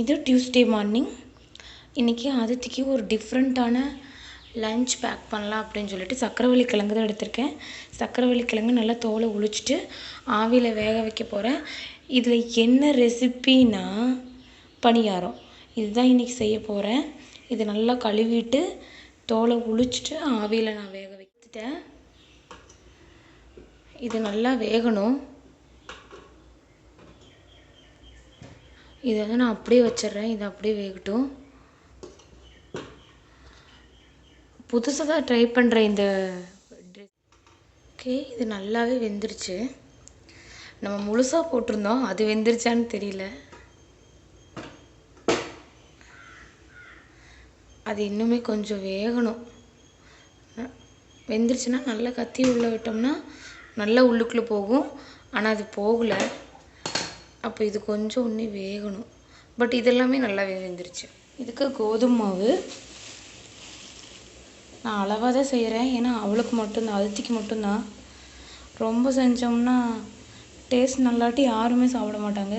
இது Tuesday morning இன்றைக்கி அதித்திக்கு ஒரு டிஃப்ரெண்ட்டான லஞ்ச் பேக் பண்ணலாம் அப்படின்னு சொல்லிட்டு சக்கரவள்ளி கிழங்கு தான் எடுத்திருக்கேன். சக்கரவள்ளி கிழங்கு நல்லா தோலை ஒழிச்சிட்டு ஆவியில் வேக வைக்க போகிறேன் இதில் என்ன ரெசிப்பினா பணியாரம். இதுதான் இன்றைக்கி செய்ய போகிறேன் இது நல்லா கழுவிட்டு தோலை உளிச்சிட்டு ஆவியில் நான் வேக வைத்துட்டேன். இது நல்லா வேகணும். இதை வந்து நான் அப்படியே வச்சிடுறேன். இது அப்படியே வேகட்டும். புதுசாக தான் ட்ரை பண்ணுறேன் இந்த ஓகே இது நல்லாவே வெந்துருச்சு. நம்ம முழுசாக போட்டிருந்தோம். அது வெந்துருச்சான்னு தெரியல. அது இன்னுமே கொஞ்சம் வேகணும். வெந்துருச்சுன்னா நல்லா கத்தி உள்ளே விட்டோம்னா நல்லா உள்ளுக்குள்ளே போகும். ஆனால் அது போகலை. அப்போ இது கொஞ்சம் ஒன்று வேகணும். பட் இதெல்லாமே நல்லா வெந்துருச்சு இதுக்கு கோதுமை மாவு. நான் அளவாக தான் செய்கிறேன் ஏன்னா அவளுக்கு மட்டும்தான் அதித்திக்கு மட்டும்தான். ரொம்ப செஞ்சோம்னா டேஸ்ட் நல்லாட்டி யாருமே சாப்பிட மாட்டாங்க.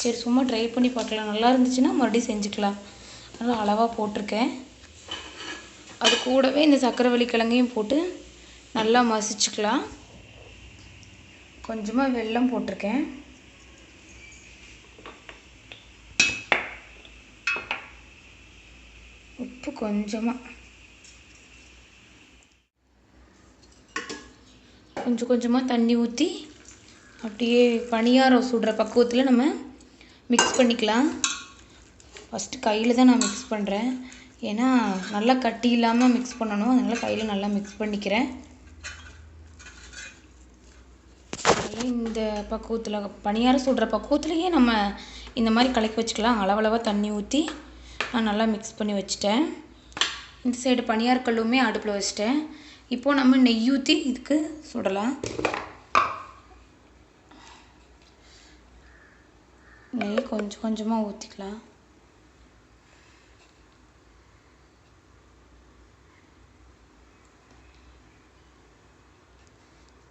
சரி சும்மா ட்ரை பண்ணி பார்க்கலாம். நல்லா இருந்துச்சுன்னா மறுபடியும் செஞ்சுக்கலாம். அதனால் அளவாக போட்டிருக்கேன். அது கூடவே இந்த சக்கரவள்ளி கிழங்கையும் போட்டு நல்லா மசிச்சுக்கலாம். கொஞ்சமாக வெல்லம் போட்டிருக்கேன். உப்பு கொஞ்சமாக கொஞ்சம் கொஞ்சமாக தண்ணி ஊற்றி அப்படியே பணியாரம் சுடுற பக்குவத்தில் நம்ம மிக்ஸ் பண்ணிக்கலாம். ஃபஸ்ட்டு கையில் தான் நான் மிக்ஸ் பண்ணுறேன் ஏன்னா நல்லா கட்டி இல்லாமல் மிக்ஸ் பண்ணணும். அதனால் கையில் நல்லா மிக்ஸ் பண்ணிக்கிறேன். இந்த பக்குவத்தில் பணியாரம் சுடுற பக்குவத்துலேயே நம்ம இந்த மாதிரி கலக்கி வச்சுக்கலாம். அளவளவாக தண்ணி ஊற்றி நான் நல்லா மிக்ஸ் பண்ணி வச்சுட்டேன். இந்த சைடு பனியார்கல்லுமே அடுப்பில் வச்சுட்டேன். இப்போது நம்ம நெய் ஊற்றி இதுக்கு சுடலாம். நெய் கொஞ்சம் கொஞ்சமாக ஊற்றிக்கலாம்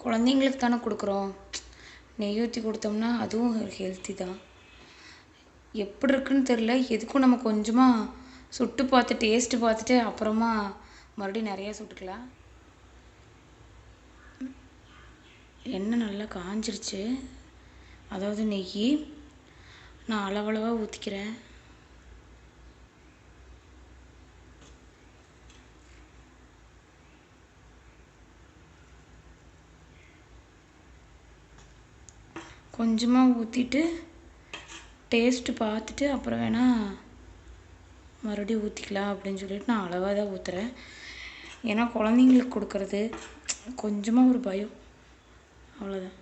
குழந்தைங்களுக்கு தானே கொடுக்குறோம். நெய் ஊற்றி கொடுத்தோம்னா அதுவும் ஹெல்த்தி தான். எப்படி இருக்குன்னு தெரில எதுக்கும் நம்ம கொஞ்சமாக சுட்டு பார்த்து டேஸ்ட்டு பார்த்துட்டு அப்புறமா மறுபடியும் நிறையா சுட்டுக்கலாம். எண்ணெய் நல்லா காஞ்சிருச்சு. அதாவது நெய் நான் அளவளவாக ஊற்றிக்கிறேன் கொஞ்சமாக ஊற்றிட்டு டேஸ்ட்டு பார்த்துட்டு அப்புறம் வேணால் மறுபடியும் ஊற்றிக்கலாம் அப்படின்னு சொல்லிட்டு நான் அளவாக தான் ஊற்றுறேன் ஏன்னா குழந்தைங்களுக்கு கொடுக்கறது கொஞ்சமாக ஒரு பயம். அவ்வளோதான்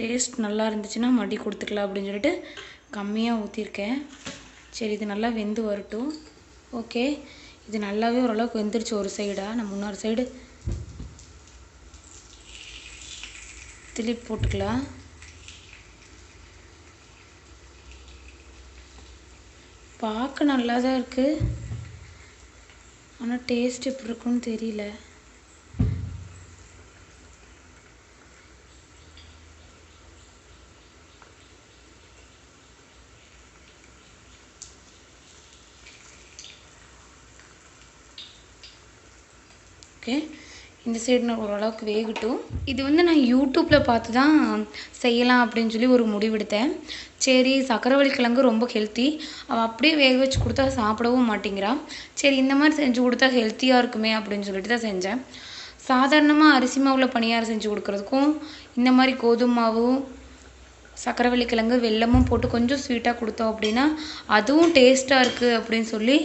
டேஸ்ட் நல்லா இருந்துச்சுன்னா மறுபடியும் கொடுத்துக்கலாம் அப்படின்னு சொல்லிட்டு கம்மியாக ஊற்றிருக்கேன் சரி இது நல்லா வெந்து வரட்டும். ஓகே இது நல்லாவே ஓரளவுக்கு வெந்துருச்சு ஒரு சைடாக நம்ம இன்னொரு சைடு திருப்பி போட்டுக்கலாம். பார்க்க நல்லா தான் இருக்குது ஆனால் டேஸ்ட் எப்படி இருக்குன்னு தெரியல. ஓகே இந்த சைடு நான் ஓரளவுக்கு வேகட்டும். இது வந்து நான் யூடியூப்பில் பார்த்து தான் செய்யலாம் அப்படின்னு சொல்லி ஒரு முடிவெடுத்தேன். சரி சக்கரவள்ளி கிழங்கு ரொம்ப ஹெல்த்தி அவள் அப்படியே வேக வச்சு கொடுத்தா சாப்பிடவும் மாட்டேங்கிறா. சரி இந்த மாதிரி செஞ்சு கொடுத்தா ஹெல்த்தியாக இருக்குமே அப்படின்னு சொல்லிட்டு தான் செஞ்சேன். சாதாரணமாக அரிசி மாவில் பணியாரம் செஞ்சு கொடுக்குறதுக்கும் இந்த மாதிரி கோதுமை மாவும் சக்கரவள்ளி கிழங்கு வெல்லமும் போட்டு கொஞ்சம் ஸ்வீட்டாக கொடுத்தோம் அப்படின்னா அதுவும் டேஸ்ட்டாக இருக்குது அப்படின்னு சொல்லி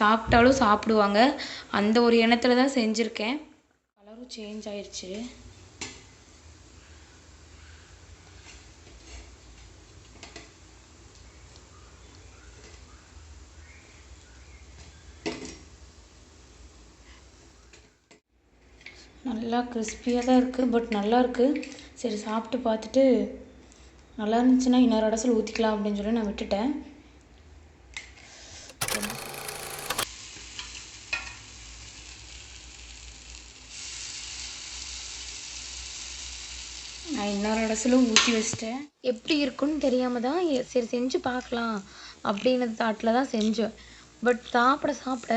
சாப்பிட்டாலும் சாப்பிடுவாங்க. அந்த ஒரு எண்ணத்தில் தான் செஞ்சுருக்கேன். கலரும் சேஞ்ச் ஆயிடுச்சு நல்லா கிறிஸ்பியாக தான் இருக்குது பட் நல்லா இருக்குது சரி சாப்பிட்டு பார்த்துட்டு நல்லா இருந்துச்சுன்னா இன்னொரு இடத்துல ஊற்றிக்கலாம் அப்படின்னு சொல்லி நான் விட்டுட்டேன். நான் இன்னொரு இடத்துல ஊற்றி வச்சிட்டேன். எப்படி இருக்குன்னு தெரியாமல் தான் சரி செஞ்சு பார்க்கலாம் அப்படின்னு தாட்டில் தான் செஞ்சேன். பட் சாப்பிட சாப்பிட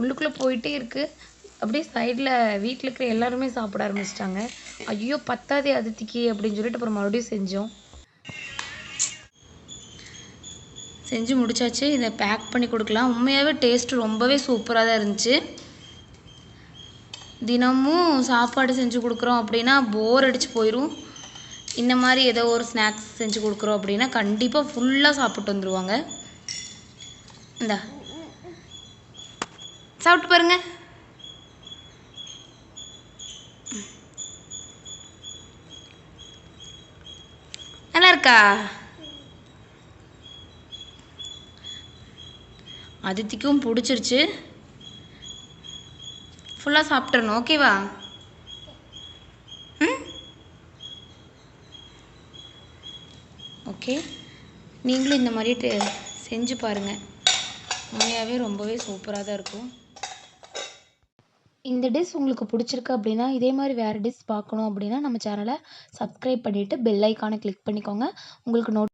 உள்ளுக்குள்ளே போயிட்டே இருக்குது அப்படியே சைடில் வீட்டில் இருக்கிற எல்லாருமே சாப்பிட ஆரம்பிச்சிட்டாங்க. ஐயோ பத்தாதே அதித்திக்கு அப்படின்னு சொல்லிட்டு அப்புறம் மறுபடியும் செஞ்சோம். செஞ்சு முடிச்சாச்சு. இதை பேக் பண்ணி கொடுக்கலாம். உண்மையாகவே டேஸ்ட் ரொம்பவே சூப்பராக தான் இருந்துச்சு. தினமும் சாப்பாடு செஞ்சு கொடுக்குறோம் அப்படின்னா போர் அடித்து போயிடும் இந்த மாதிரி ஏதோ ஒரு ஸ்நாக்ஸ் செஞ்சு கொடுக்குறோம் அப்படின்னா கண்டிப்பாக ஃபுல்லாக சாப்பிட்டு வந்துடுவாங்க இந்தா. சாப்பிட்டு பாருங்க. நல்லா இருக்கா? அதித்திக்கும் பிடிச்சிருச்சு. ஃபுல்லாக சாப்பிட்றணும் ஓகேவா ம்? ஓகே நீங்களும் இந்த மாதிரி டே- செஞ்சு பாருங்கள் உண்மையாகவே ரொம்பவே சூப்பராக தான் இருக்கும். இந்த டிஷ் உங்களுக்கு பிடிச்சிருக்கு அப்படின்னா இதே மாதிரி வேறு டிஷ் பார்க்கணும் அப்படின்னா நம்ம சேனலை சப்ஸ்கிரைப் பண்ணிவிட்டு பெல் ஐக்கானை கிளிக் பண்ணிக்கோங்க. உங்களுக்கு நோட்